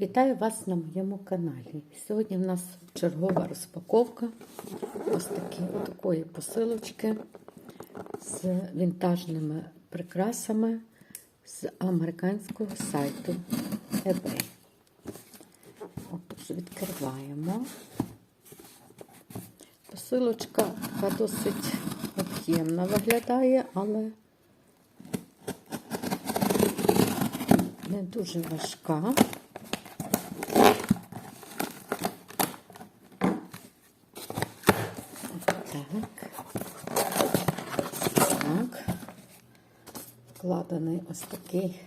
Вітаю вас на моєму каналі. Сьогодні в нас чергова розпаковка ось такі, такої посилочки з вінтажними прикрасами з американського сайту eBay. Отож, відкриваємо. Посилочка така досить об'ємна виглядає, але не дуже важка. Так. Так. Вкладений ось такий.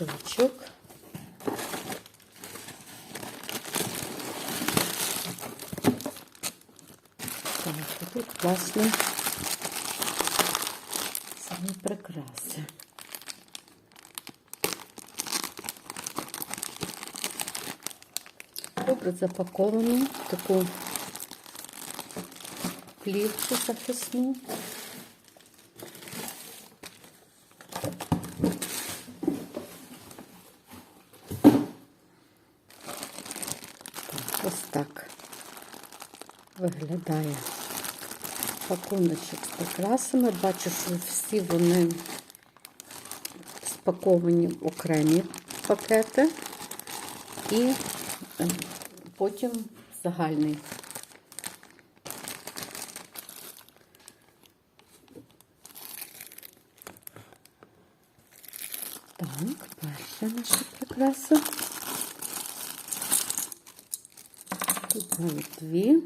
Листочок. Так, тут класні самі прикраси. Добре запаковані в таку плівку захисну. Ось так виглядає пакуночок з прикрасами. Бачу, що всі вони спаковані в окремі пакети і е, потім загальний. Так, перша наша прикраса. Тут навіть дві.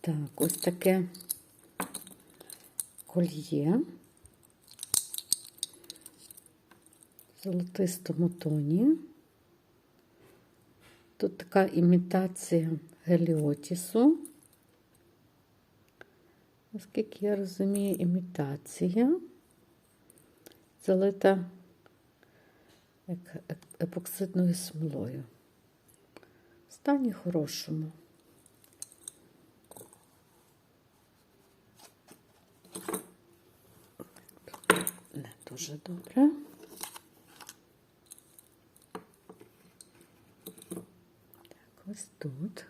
Так, ось таке кольє в золотистому тоні. Тут така імітація геліотісу. Наскільки я розумію, імітація залита епоксидною смолою. В стані хорошому. Не дуже добре. Так, ось тут.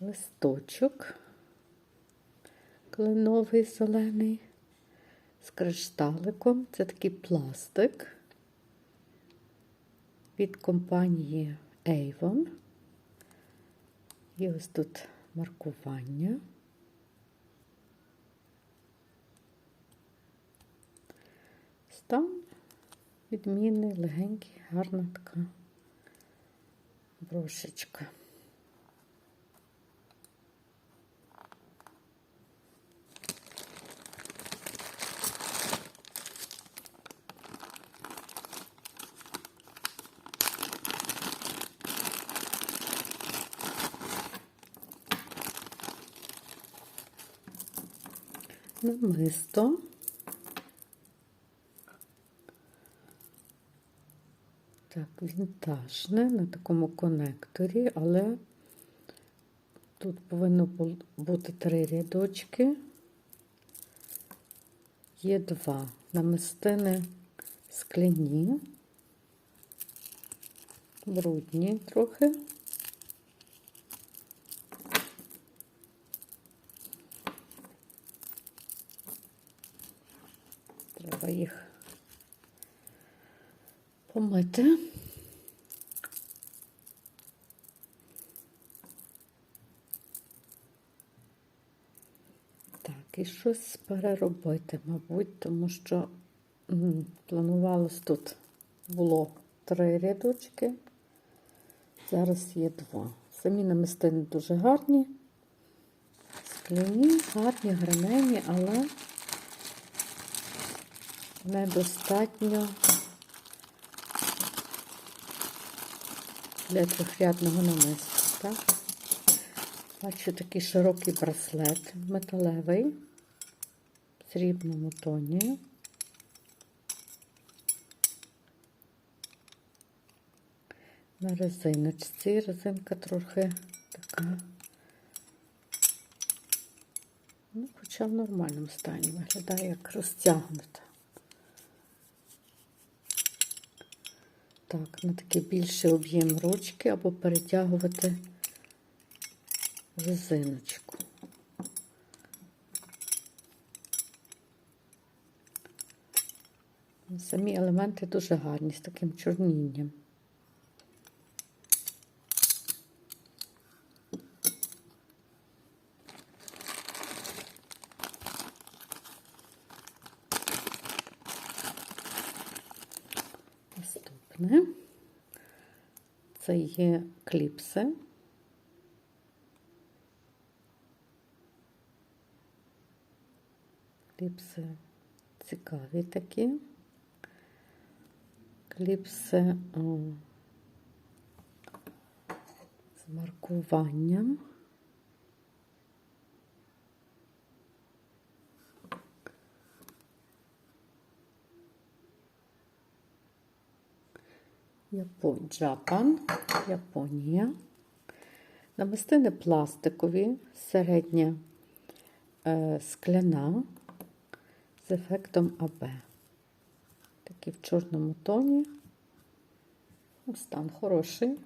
Листочок кленовий зелений з кришталиком. Це такий пластик від компанії Avon. І ось тут маркування. Стан відмінний, легенький, гарна така брошечка. Намисто. Так, вінтажне на такому конекторі, але тут повинно бути три рядочки. Є два намистини скляні, брудні трохи. Треба їх помити. Так, і щось переробити, мабуть, тому що планувалось тут було три рядочки, зараз є два. Самі намистини дуже гарні, скляні, гарні, гранені, але недостатньо для трьохрядного намисту. Так? Бачу такий широкий браслет металевий в срібному тоні. на резиночці. Резинка трохи така. Ну, хоча в нормальному стані виглядає як розтягнута. Так, на такий більший об'єм ручки або перетягувати резиночку. Самі елементи дуже гарні з таким чорнінням. Наступне це є кліпси. Кліпси цікаві такі. Кліпси з маркуванням. Джапан, Японія. Намистини пластикові, середня е, скляна з ефектом АБ. Такі в чорному тоні. Ну, Стан хороший.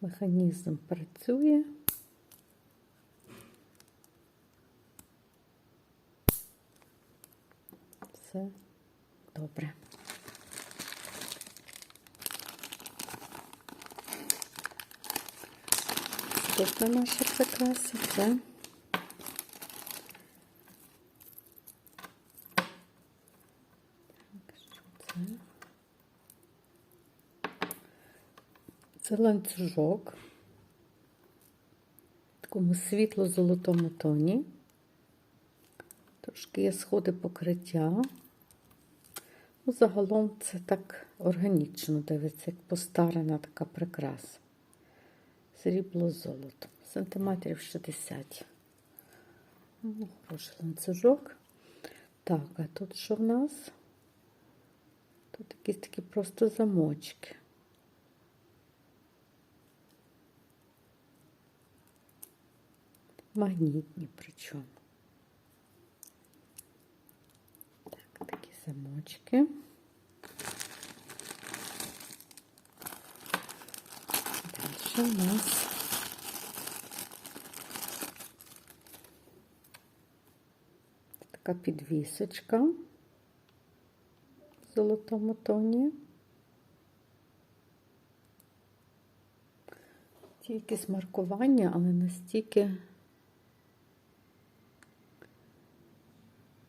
Механізм працює. Все добре. Наступна наша прикраса це? Це ланцюжок в такому світло-золотому тоні. Трошки є сходи покриття. Ну, загалом це так органічно дивиться, як постарана така прикраса. Срібло золото. Сантиметрів 60. Ну, Хороший ланцюжок. Так, а тут що в нас? Тут якісь такі просто замочки. Магнітні причому. Так, такі замочки. Далі у нас така підвісочка в золотому тоні. Тільки з маркування, але настільки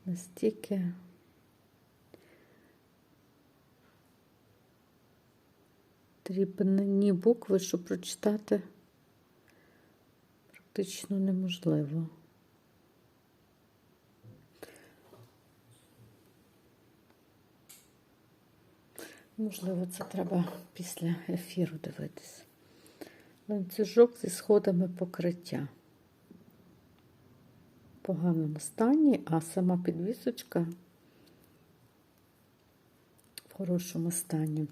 настільки дрібні букви, що прочитати практично неможливо. Можливо, це треба після ефіру дивитися. Ланцюжок зі сходами покриття. В поганому стані, а сама підвісочка в хорошому стані.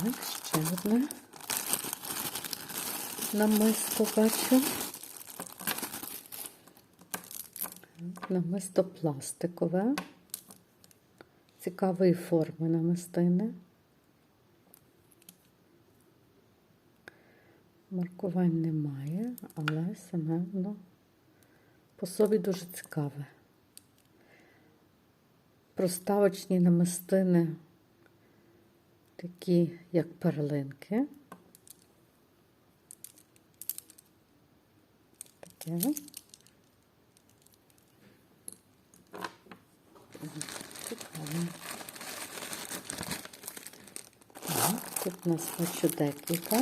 Так, ще одне намисто бачу. Намисто пластикове, цікавої форми намистини. Маркувань немає, але саме воно по собі дуже цікаве. Проставочні намистини, такі як перлинки. Таке. Так, тут у нас бачу декілька.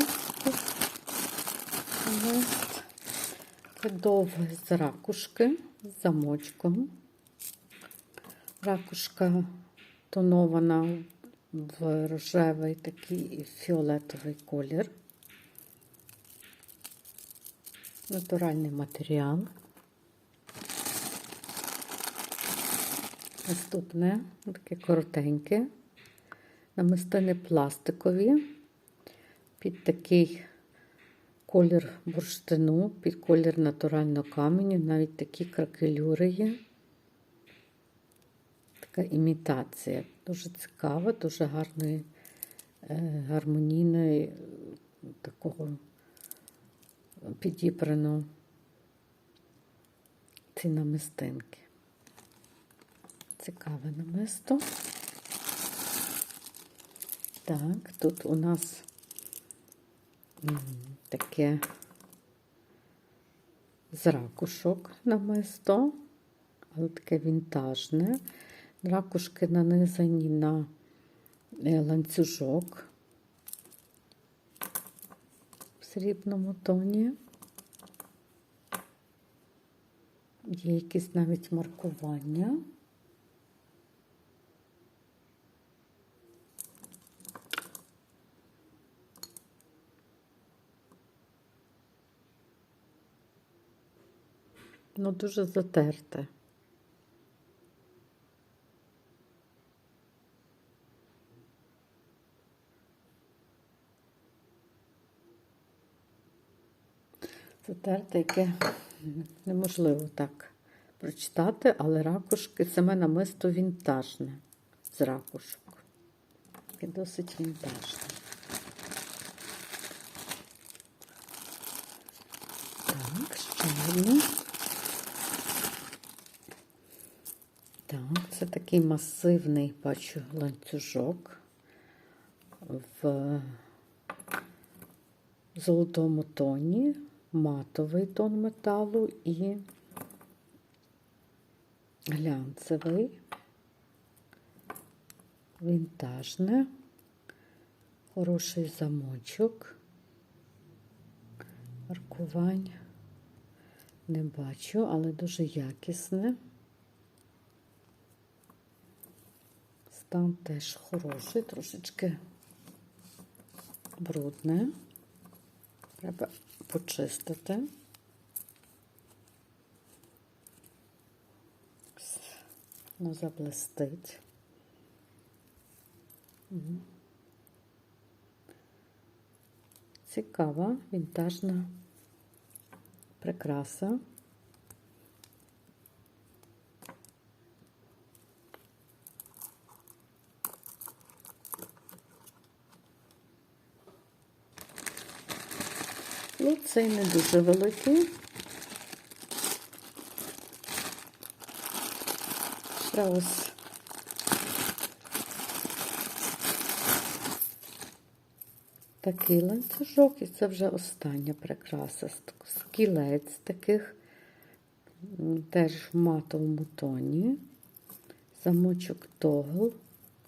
Це довгий з ракушки з замочком. Ракушка тонована в рожевий такий фіолетовий колір. Натуральний матеріал. Наступне таке коротеньке. Намистини пластикові під такий колір бурштину, під колір натурального каменю, навіть такі кракелюри є. Така імітація. Дуже цікава, дуже гарної, е, гармонійної, е, такого підібрано ці намистинки. Цікаве намисто. Так, тут у нас таке з ракушок намисто, але таке вінтажне. Ракушки нанизані на е, ланцюжок в срібному тоні. Є якісь навіть маркування. Ну, дуже затерте. Затерте, яке неможливо так прочитати, але ракушки, саме намисто вінтажне з ракушок. Таке досить вінтажне. Так, ще одне. Так, це такий масивний, бачу, ланцюжок в золотому тоні, матовий тон металу і глянцевий, вінтажне, хороший замочок, маркувань не бачу, але дуже якісне. Стан теж хороший, трошечки брудне. Треба почистити. Ну, заблистить. Цікава, вінтажна прикраса. Ну, цей не дуже великий. Ще ось такий ланцюжок, і це вже остання прикраса. Скілець таких, теж в матовому тоні. Замочок тогл,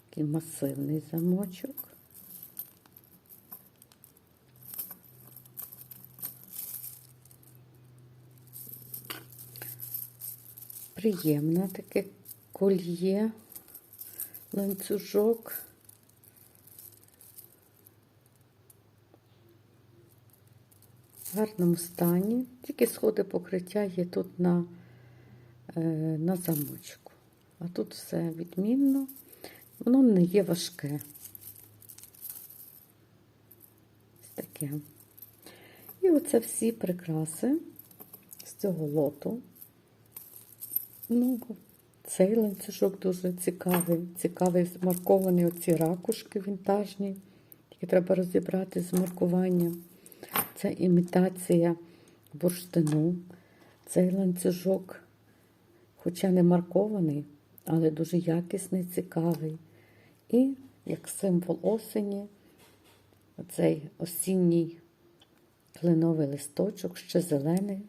такий масивний замочок. Приємне таке кольє, ланцюжок. В гарному стані. Тільки сходи покриття є тут на, е, на замочку. А тут все відмінно. Воно не є важке. Ось таке. І оце всі прикраси з цього лоту. Ну, цей ланцюжок дуже цікавий. Цікавий змарковані оці ракушки вінтажні, які треба розібрати з маркуванням. Це імітація бурштину. Цей ланцюжок, хоча не маркований, але дуже якісний, цікавий. І як символ осені, оцей осінній кленовий листочок, ще зелений,